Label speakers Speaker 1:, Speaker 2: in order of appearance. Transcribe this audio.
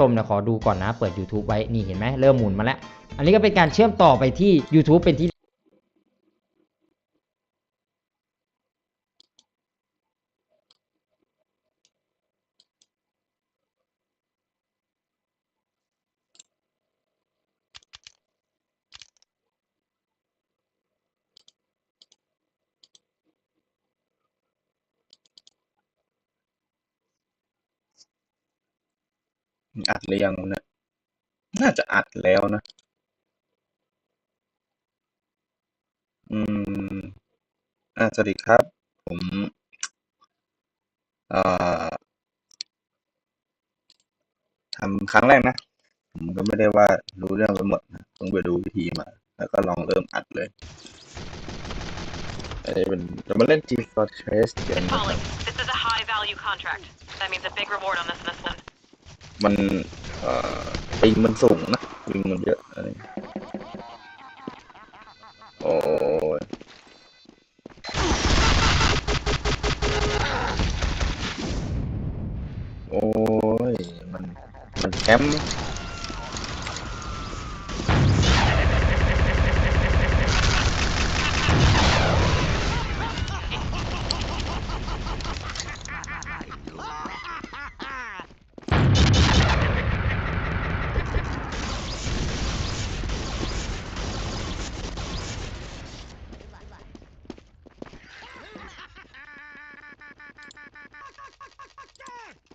Speaker 1: ชมนะขอดูก่อนนะ เปิด YouTube ไว้ นี่เห็นไหมเริ่มหมุนมาแล้ว อันนี้ก็เป็นการเชื่อมต่อไปที่ YouTube เป็นที่
Speaker 2: อัดหรือยังวะเนี่ยน่าจะอัดแล้วนะ อืม อ่าสวัสดีครับ ผมเอ่อทำครั้งแรกนะ ผมก็ไม่ได้ว่ารู้เรื่องไปหมดนะต้องไปดูวิธีมา แล้วก็ลองเริ่มอัดเลยอันนี้เป็นเรามาเล่น G Fortress กันนะครับ
Speaker 3: calling. This is a high value contract. That means a big reward on this investment.
Speaker 2: มันเอ่อปิงมันสูงนะปิงมันเยอะอะไรโอ้ยโอ้ยมันมันแคมป์